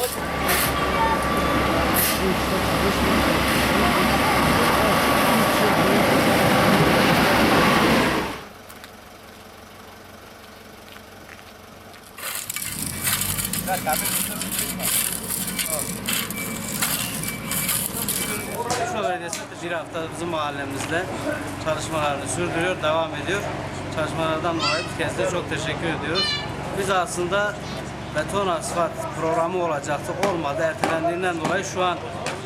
What? Şura Belediyesi bir hafta bizim mahallemizde çalışmalarını sürdürüyor, devam ediyor. Çalışmalardan dolayı bir kez de çok teşekkür ediyoruz. Biz aslında beton asfalt programı olacaktı, olmadı. Ertelendiğinden dolayı şu an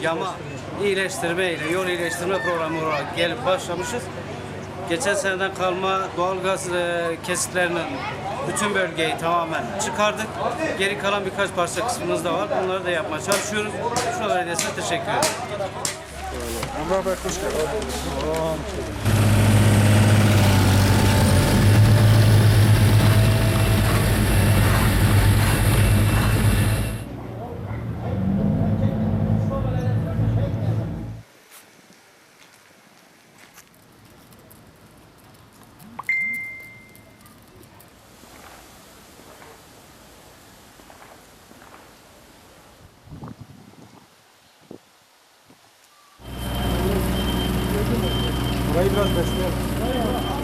yama iyileştirme ile yol iyileştirme programı olarak gelip başlamışız. Geçen seneden kalma doğalgaz e, kesitlerinin bütün bölgeyi tamamen çıkardık. Geri kalan birkaç parça kısmımız da var. Onları da yapmaya çalışıyoruz. Şura Belediyesi'ne teşekkür ederim. Bey hoş. Burayı biraz besleyelim.